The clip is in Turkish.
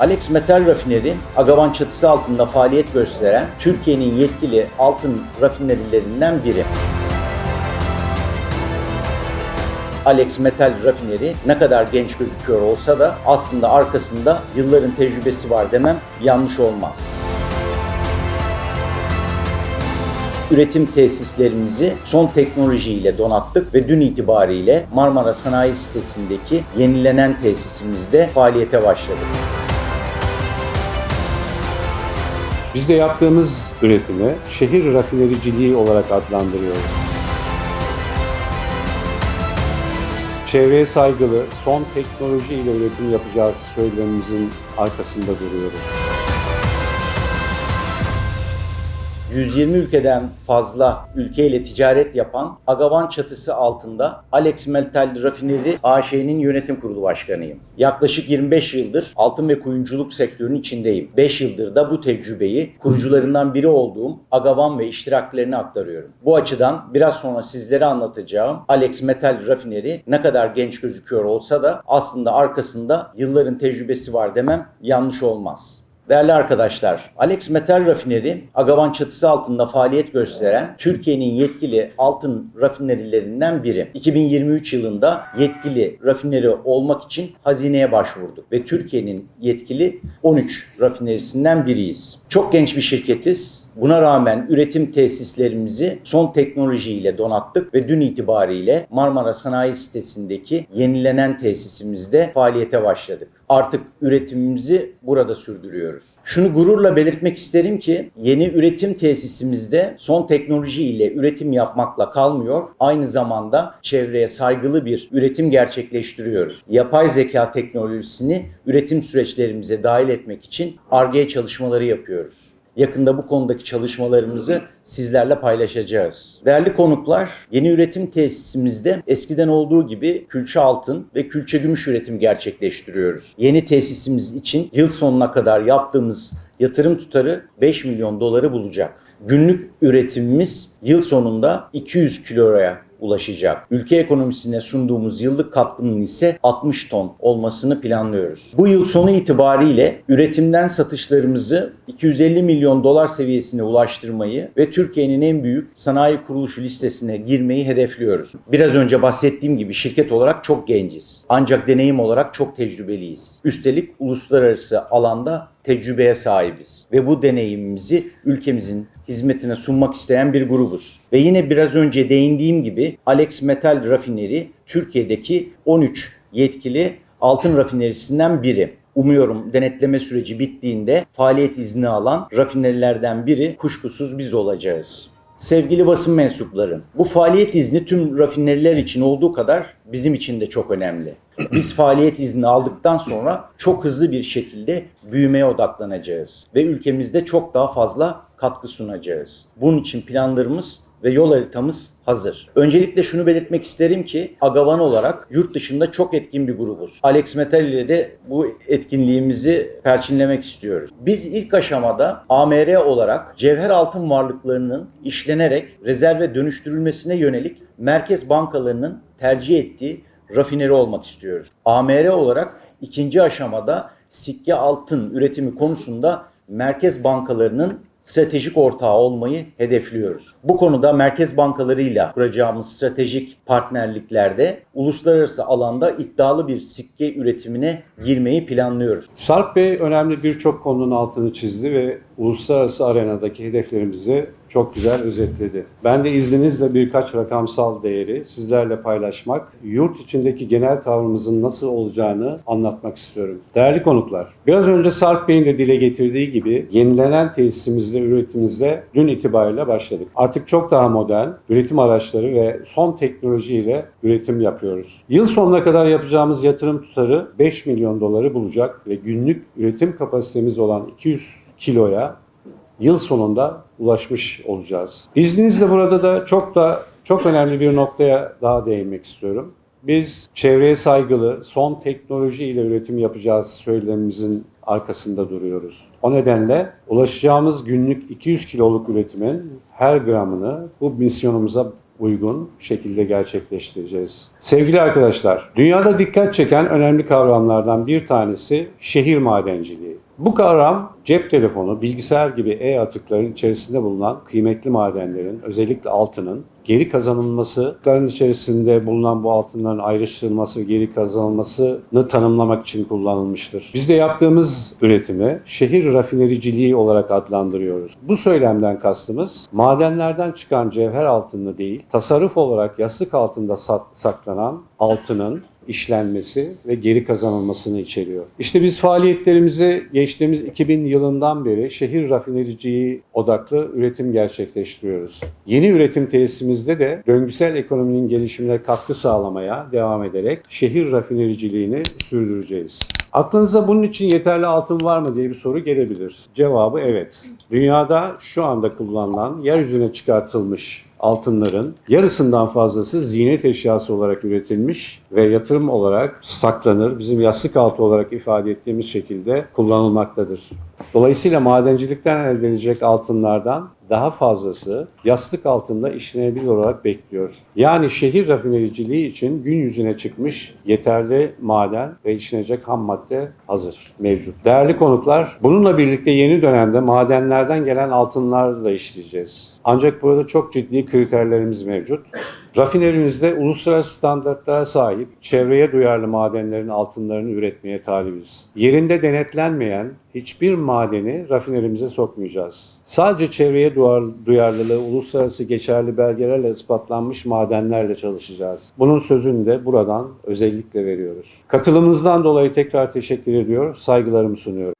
Alex Metal Rafineri, Agavan çatısı altında faaliyet gösteren Türkiye'nin yetkili altın rafinerilerinden biri. Alex Metal Rafineri ne kadar genç gözüküyor olsa da aslında arkasında yılların tecrübesi var demem yanlış olmaz. Üretim tesislerimizi son teknolojiyle donattık ve dün itibariyle Marmara Sanayi Sitesi'ndeki yenilenen tesisimizde faaliyete başladık. Biz de yaptığımız üretimi şehir rafinericiliği olarak adlandırıyoruz. Çevreye saygılı, son teknolojiyle üretim yapacağız söylemimizin arkasında duruyoruz. 120 ülkeden fazla ülkeyle ticaret yapan Agavan çatısı altında Alex Metal Rafineri AŞ'nin yönetim kurulu başkanıyım. Yaklaşık 25 yıldır altın ve kuyumculuk sektörünün içindeyim. 5 yıldır da bu tecrübeyi kurucularından biri olduğum Agavan ve iştiraklerine aktarıyorum. Bu açıdan biraz sonra sizlere anlatacağım Alex Metal Rafineri ne kadar genç gözüküyor olsa da aslında arkasında yılların tecrübesi var demem yanlış olmaz. Değerli arkadaşlar, Alex Metal Rafineri, Agavan çatısı altında faaliyet gösteren Türkiye'nin yetkili altın rafinerilerinden biri. 2023 yılında yetkili rafineri olmak için hazineye başvurduk ve Türkiye'nin yetkili 13 rafinerisinden biriyiz. Çok genç bir şirketiz. Buna rağmen üretim tesislerimizi son teknolojiyle donattık ve dün itibariyle Marmara Sanayi Sitesi'ndeki yenilenen tesisimizde faaliyete başladık. Artık üretimimizi burada sürdürüyoruz. Şunu gururla belirtmek isterim ki yeni üretim tesisimizde son teknoloji ile üretim yapmakla kalmıyor. Aynı zamanda çevreye saygılı bir üretim gerçekleştiriyoruz. Yapay zeka teknolojisini üretim süreçlerimize dahil etmek için ARGE çalışmaları yapıyoruz. Yakında bu konudaki çalışmalarımızı sizlerle paylaşacağız. Değerli konuklar, yeni üretim tesisimizde eskiden olduğu gibi külçe altın ve külçe gümüş üretim gerçekleştiriyoruz. Yeni tesisimiz için yıl sonuna kadar yaptığımız yatırım tutarı 5 milyon doları bulacak. Günlük üretimimiz yıl sonunda 200 kiloya ulaşacak. Ülke ekonomisine sunduğumuz yıllık katkının ise 60 ton olmasını planlıyoruz. Bu yıl sonu itibariyle üretimden satışlarımızı 250 milyon dolar seviyesine ulaştırmayı ve Türkiye'nin en büyük sanayi kuruluşu listesine girmeyi hedefliyoruz. Biraz önce bahsettiğim gibi şirket olarak çok genciz. Ancak deneyim olarak çok tecrübeliyiz. Üstelik uluslararası alanda tecrübeye sahibiz ve bu deneyimimizi ülkemizin hizmetine sunmak isteyen bir grubuz. Ve yine biraz önce değindiğim gibi Alex Metal Rafineri Türkiye'deki 13 yetkili altın rafinerisinden biri. Umuyorum denetleme süreci bittiğinde faaliyet izni alan rafinerilerden biri kuşkusuz biz olacağız. Sevgili basın mensupları, bu faaliyet izni tüm rafineriler için olduğu kadar bizim için de çok önemli. Biz faaliyet izni aldıktan sonra çok hızlı bir şekilde büyümeye odaklanacağız ve ülkemizde çok daha fazla katkı sunacağız. Bunun için planlarımız ve yol haritamız hazır. Öncelikle şunu belirtmek isterim ki Agavan olarak yurt dışında çok etkin bir grubuz. Alex Metal ile de bu etkinliğimizi perçinlemek istiyoruz. Biz ilk aşamada AMR olarak cevher altın varlıklarının işlenerek rezerve dönüştürülmesine yönelik merkez bankalarının tercih ettiği rafineri olmak istiyoruz. AMR olarak ikinci aşamada sikke altın üretimi konusunda merkez bankalarının stratejik ortağı olmayı hedefliyoruz. Bu konuda merkez bankalarıyla kuracağımız stratejik partnerliklerde uluslararası alanda iddialı bir sikke üretimine girmeyi planlıyoruz. Sarp Bey önemli birçok konunun altını çizdi ve uluslararası arenadaki hedeflerimizi çok güzel özetledi. Ben de izninizle birkaç rakamsal değeri sizlerle paylaşmak, yurt içindeki genel tavrımızın nasıl olacağını anlatmak istiyorum. Değerli konuklar, biraz önce Sarp Bey'in de dile getirdiği gibi yenilenen tesisimizde, üretimimizde dün itibariyle başladık. Artık çok daha modern üretim araçları ve son teknolojiyle üretim yapıyoruz. Yıl sonuna kadar yapacağımız yatırım tutarı 5 milyon doları bulacak ve günlük üretim kapasitemiz olan 200 kiloya yıl sonunda ulaşmış olacağız. İzninizle burada da çok da çok önemli bir noktaya daha değinmek istiyorum. Biz çevreye saygılı, son teknoloji ile üretim yapacağız söylemimizin arkasında duruyoruz. O nedenle ulaşacağımız günlük 200 kiloluk üretimin her gramını bu misyonumuza uygun şekilde gerçekleştireceğiz. Sevgili arkadaşlar, dünyada dikkat çeken önemli kavramlardan bir tanesi şehir madenciliği. Bu kavram cep telefonu, bilgisayar gibi e-atıkların içerisinde bulunan kıymetli madenlerin, özellikle altının geri kazanılması, atıkların içerisinde bulunan bu altınların ayrıştırılması, geri kazanılmasını tanımlamak için kullanılmıştır. Biz de yaptığımız üretimi şehir rafinericiliği olarak adlandırıyoruz. Bu söylemden kastımız madenlerden çıkan cevher altını değil, tasarruf olarak yastık altında sak- saklanan altının işlenmesi ve geri kazanılmasını içeriyor. İşte biz faaliyetlerimizi geçtiğimiz 2000 yılından beri şehir rafinericiliği odaklı üretim gerçekleştiriyoruz. Yeni üretim tesisimizde de döngüsel ekonominin gelişimine katkı sağlamaya devam ederek şehir rafinericiliğini sürdüreceğiz. Aklınıza bunun için yeterli altın var mı diye bir soru gelebilir. Cevabı evet. Dünyada şu anda kullanılan yeryüzüne çıkartılmış altınların yarısından fazlası ziynet eşyası olarak üretilmiş ve yatırım olarak saklanır. Bizim yastık altı olarak ifade ettiğimiz şekilde kullanılmaktadır. Dolayısıyla madencilikten elde edilecek altınlardan daha fazlası yastık altında işlenebilir olarak bekliyor. Yani şehir rafinericiliği için gün yüzüne çıkmış yeterli maden ve işlenecek ham madde hazır, mevcut. Değerli konuklar, bununla birlikte yeni dönemde madenlerden gelen altınlarla işleyeceğiz. Ancak burada çok ciddi kriterlerimiz mevcut. Rafinerimizde uluslararası standartlara sahip çevreye duyarlı madenlerin altınlarını üretmeye talibiz. Yerinde denetlenmeyen hiçbir madeni rafinerimize sokmayacağız. Sadece çevreye duyar- duyarlılığı uluslararası geçerli belgelerle ispatlanmış madenlerle çalışacağız. Bunun sözünü de buradan özellikle veriyoruz. Katılımınızdan dolayı tekrar teşekkür ediyor, saygılarımı sunuyorum.